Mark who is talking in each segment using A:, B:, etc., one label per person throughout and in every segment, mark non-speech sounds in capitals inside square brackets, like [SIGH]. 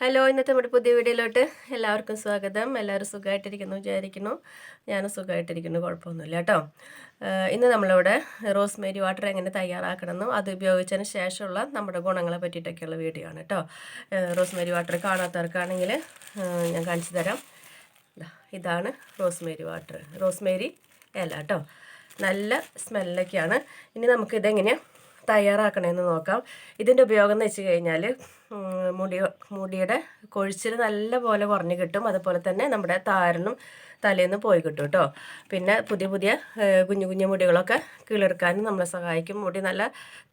A: Hello ഇന്നത്തെ നമ്മുടെ പുതിയ വീഡിയോയിലോട്ട് എല്ലാവർക്കും സ്വാഗതം. എല്ലാവരും സുഖമായിട്ടിരിക്കുന്നു വിചാരിക്കുന്നു. ഞാനും സുഖമായിട്ടിരിക്കുന്നു കുഴപ്പമൊന്നുമില്ല കേട്ടോ. ഇന്ന് നമ്മളിവിടെ റോസ്മേരി വാട്ടർ എങ്ങനെ തയ്യാറാക്കണമെന്നും അത് ഉപയോഗിച്ചതിന് ശേഷമുള്ള നമ്മുടെ ഗുണങ്ങളെ പറ്റിയിട്ടൊക്കെയുള്ള വീഡിയോ ആണ് കേട്ടോ. റോസ്മേരി വാട്ടർ കാണാത്തവർക്കാണെങ്കിൽ ഞാൻ കാണിച്ചു തരാം. ഇതാണ് റോസ്മേരി വാട്ടർ റോസ്മേരി ഇല കേട്ടോ. നല്ല സ്മെല്ലൊക്കെയാണ്. ഇനി നമുക്കിതെങ്ങനെയാണ് തയ്യാറാക്കണമെന്ന് നോക്കാം. ഇതിന്റെ ഉപയോഗം എന്ന് വെച്ച് കഴിഞ്ഞാൽ മുടി മുടിയുടെ കൊഴിച്ചിൽ നല്ല പോലെ കുറഞ്ഞ് കിട്ടും. അതുപോലെ തന്നെ നമ്മുടെ താരനും തലേന്ന് പോയി കിട്ടും കേട്ടോ. പിന്നെ പുതിയ പുതിയ കുഞ്ഞു കുഞ്ഞു മുടികളൊക്കെ കിളിർക്കാനും നമ്മളെ സഹായിക്കും. മുടി നല്ല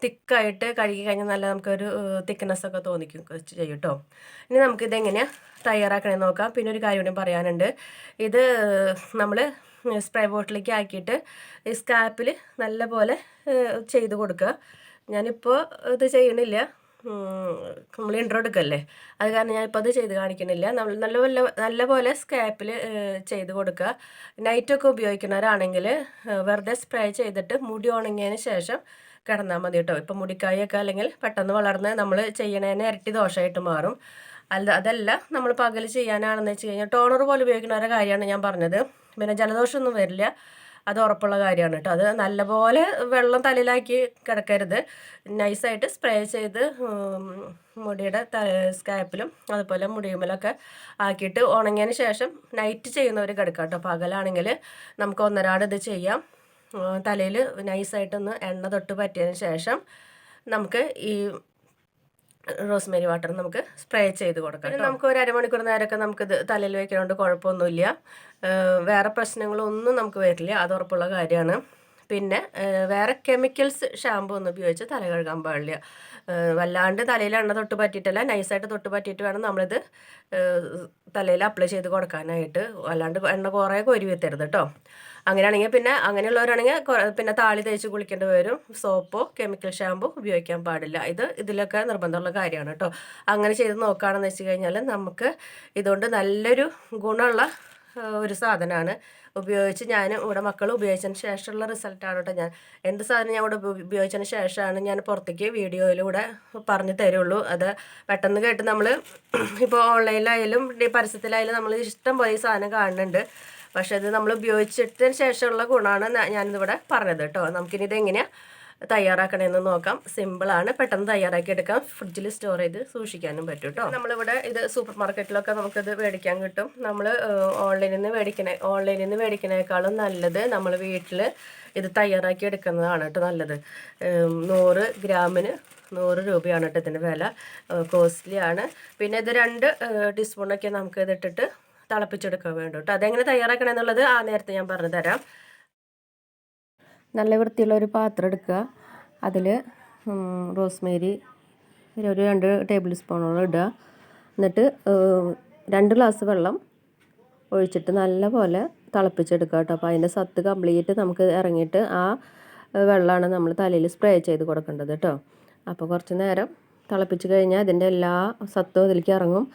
A: തിക്കായിട്ട് കഴുകി കഴിഞ്ഞാൽ നല്ല നമുക്കൊരു തിക്നെസ് ഒക്കെ തോന്നിക്കും ചെയ്യും കേട്ടോ. ഇനി നമുക്കിതെങ്ങനെയാണ് തയ്യാറാക്കണമെന്ന് നോക്കാം. പിന്നെ ഒരു കാര്യം കൂടി പറയാനുണ്ട്. ഇത് നമ്മൾ സ്പ്രേ ബോട്ടിലേക്ക് ആക്കിയിട്ട് ഈ സ്കാപ്പിൽ നല്ല പോലെ ഏഹ്, ചെയ്ത് കൊടുക്കുക. ഞാനിപ്പോൾ ഇത് ചെയ്യണില്ല നമ്മൾ ഇൻട്രോ എടുക്കല്ലേ? അത് കാരണം ഞാനിപ്പോൾ അത് ചെയ്ത് കാണിക്കണില്ല നമ്മൾ നല്ല നല്ല നല്ലപോലെ സ്കാപ്പിൽ ചെയ്ത് കൊടുക്കുക. നൈറ്റൊക്കെ ഉപയോഗിക്കുന്നവരാണെങ്കിൽ വെറുതെ സ്പ്രേ ചെയ്തിട്ട് മുടി ഉണങ്ങിയതിന് ശേഷം കിടന്നാൽ മതി കേട്ടോ. ഇപ്പം മുടിക്കായൊക്കെ അല്ലെങ്കിൽ പെട്ടെന്ന് വളർന്ന് നമ്മൾ ചെയ്യണേനെ ഇരട്ടി ദോഷമായിട്ട് മാറും. അല്ല അതല്ല നമ്മൾ പകൽ ചെയ്യാനാണെന്ന് വെച്ച് കഴിഞ്ഞാൽ ടോണർ പോലെ ഉപയോഗിക്കുന്ന ഒരു കാര്യമാണ് ഞാൻ പറഞ്ഞത്. പിന്നെ ജലദോഷമൊന്നും വരില്ല. അത് ഉറപ്പുള്ള കാര്യമാണ് കേട്ടോ. അത് നല്ലപോലെ വെള്ളം തലയിലാക്കി കിടക്കരുത്. നൈസായിട്ട് സ്പ്രേ ചെയ്ത് മുടിയുടെ ത സ്കാപ്പിലും അതുപോലെ മുടിയുമ്മലൊക്കെ ആക്കിയിട്ട് ഉണങ്ങിയതിന് ശേഷം നൈറ്റ് ചെയ്യുന്നവർ കിടക്കാം കേട്ടോ. പകലാണെങ്കിൽ നമുക്ക് ഒന്നരാട് ഇത് ചെയ്യാം. തലയിൽ നൈസായിട്ടൊന്ന് എണ്ണ തൊട്ട് പറ്റിയതിന് ശേഷം നമുക്ക് ഈ റോസ്മേരി വാട്ടർ നമുക്ക് സ്പ്രേ ചെയ്ത് കൊടുക്കാം പിന്നെ നമുക്ക് ഒരു അരമണിക്കൂർ നേരമൊക്കെ നമുക്കിത് തലയിൽ വെക്കുന്നതുകൊണ്ട് കുഴപ്പമൊന്നുമില്ല. വേറെ പ്രശ്നങ്ങളൊന്നും നമുക്ക് വരില്ല. അത് ഉറപ്പുള്ള കാര്യമാണ്. പിന്നെ വേറെ കെമിക്കൽസ് ഷാമ്പു ഒന്നും ഉപയോഗിച്ച് തല കഴുകാൻ പാടില്ല. വല്ലാണ്ട് തലയിൽ എണ്ണ തൊട്ട് പറ്റിയിട്ടല്ല നൈസായിട്ട് തൊട്ട് പറ്റിയിട്ട് വേണം നമ്മളിത് തലയിൽ അപ്ലൈ ചെയ്ത് കൊടുക്കാനായിട്ട്. അല്ലാണ്ട് എണ്ണ കുറേ കോരി വെത്തരുത് കേട്ടോ അങ്ങനെയാണെങ്കിൽ പിന്നെ അങ്ങനെയുള്ളവരാണെങ്കിൽ പിന്നെ താളി തേച്ച് കുളിക്കേണ്ടി വരും. സോപ്പോ കെമിക്കൽ ഷാമ്പോ ഉപയോഗിക്കാൻ പാടില്ല. ഇത് ഇതിലൊക്കെ നിർബന്ധമുള്ള കാര്യമാണ് കേട്ടോ അങ്ങനെ ചെയ്ത് നോക്കുകയാണെന്ന് വെച്ച് കഴിഞ്ഞാൽ നമുക്ക് ഇതുകൊണ്ട് നല്ലൊരു ഗുണമുള്ള ഒരു സാധനമാണ് ഉപയോഗിച്ച് ഞാൻ ഇവിടെ മക്കൾ ഉപയോഗിച്ചതിന് ശേഷമുള്ള റിസൾട്ടാണ് കേട്ടോ ഞാൻ. എന്ത് സാധനം ഞാൻ ഇവിടെ ഉപ- ഉപയോഗിച്ചതിന് ശേഷമാണ് ഞാൻ പുറത്തേക്ക് വീഡിയോയിലൂടെ പറഞ്ഞു തരുള്ളൂ. അത് പെട്ടെന്ന് കേട്ട് നമ്മൾ [CLEARS THROAT] ഇപ്പോൾ ഓൺലൈനിലായാലും പരസ്യത്തിലായാലും നമ്മൾ ഇഷ്ടം പോലെ ഈ സാധനം കാണുന്നുണ്ട്. പക്ഷേ ഇത് നമ്മൾ ഉപയോഗിച്ചിട്ടതിന് ശേഷമുള്ള ഗുണമാണ് ഞാനിതിവിടെ പറഞ്ഞത് കേട്ടോ. നമുക്കിനി ഇതെങ്ങനെയാണ് തയ്യാറാക്കണമെന്ന് നോക്കാം. സിമ്പിളാണ് പെട്ടെന്ന് തയ്യാറാക്കി എടുക്കാം ഫ്രിഡ്ജിൽ സ്റ്റോർ ചെയ്ത് സൂക്ഷിക്കാനും പറ്റും കേട്ടോ നമ്മളിവിടെ ഇത് സൂപ്പർ മാർക്കറ്റിലൊക്കെ നമുക്കിത് മേടിക്കാൻ കിട്ടും. നമ്മൾ ഓൺലൈനിൽ നിന്ന് മേടിക്കണ ഓൺലൈനിൽ നിന്ന് മേടിക്കണേക്കാളും നല്ലത് നമ്മൾ വീട്ടിൽ ഇത് തയ്യാറാക്കി എടുക്കുന്നതാണ് കേട്ടോ നല്ലത്. നൂറ് ഗ്രാമിന് നൂറ് രൂപയാണ് കേട്ടോ ഇതിന്റെ വില. കോസ്റ്റ്ലി ആണ്. പിന്നെ ഇത് രണ്ട് ടീസ്പൂണൊക്കെ നമുക്ക് ഇതിട്ടിട്ട് തിളപ്പിച്ചെടുക്കാൻ വേണ്ടു കേട്ടോ അതെങ്ങനെ തയ്യാറാക്കണം എന്നുള്ളത് ആ നേരത്തെ ഞാൻ പറഞ്ഞു തരാം നല്ല വൃത്തിയുള്ള ഒരു പാത്രം എടുക്കുക. അതിൽ റോസ്മേരി ഒരു രണ്ട് ടേബിൾ സ്പൂണോളം ഇടുക. എന്നിട്ട് രണ്ട് ഗ്ലാസ് വെള്ളം ഒഴിച്ചിട്ട് നല്ലപോലെ തിളപ്പിച്ചെടുക്കുക കേട്ടോ. അപ്പോൾ അതിന്റെ സത്ത് കംപ്ലീറ്റ് നമുക്ക് ഇറങ്ങിയിട്ട് ആ വെള്ളമാണ് നമ്മൾ തലയിൽ സ്പ്രേ ചെയ്ത് കൊടുക്കേണ്ടത് കേട്ടോ. അപ്പോൾ കുറച്ച് നേരം തിളപ്പിച്ച് കഴിഞ്ഞാൽ അതിന്റെ എല്ലാ സത്തും അതിലേക്ക് ഇറങ്ങും.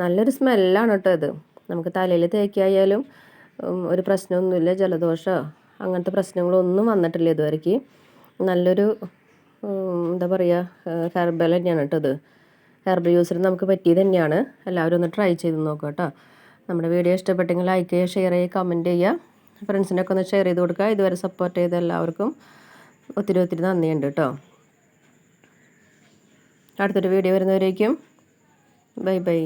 A: നല്ലൊരു സ്മെല്ലാണ് കേട്ടോ ഇത്. നമുക്ക് തലയിൽ തേക്കിയായാലും ഒരു പ്രശ്നമൊന്നുമില്ല ജലദോഷമോ അങ്ങനത്തെ പ്രശ്നങ്ങളൊന്നും വന്നിട്ടില്ല ഇതുവരേക്ക്. നല്ലൊരു എന്താ പറയുക ഹെർബൽ തന്നെയാണ് കേട്ടോ ഇത്. ഹെർബൽ യൂസർ നമുക്ക് പറ്റിയത് തന്നെയാണ്. എല്ലാവരും ഒന്ന് ട്രൈ ചെയ്ത് നോക്കുക കേട്ടോ. നമ്മുടെ വീഡിയോ ഇഷ്ടപ്പെട്ടെങ്കിൽ ലൈക്ക് ചെയ്യുക ഷെയർ ചെയ്യുക കമന്റ് ചെയ്യുക. ഫ്രണ്ട്സിനൊക്കെ ഒന്ന് ഷെയർ ചെയ്ത് കൊടുക്കുക. ഇതുവരെ സപ്പോർട്ട് ചെയ്ത എല്ലാവർക്കും ഒത്തിരി ഒത്തിരി നന്ദിയുണ്ട് കേട്ടോ. അടുത്തൊരു വീഡിയോ വരുന്നവരേക്കും. Bye bye.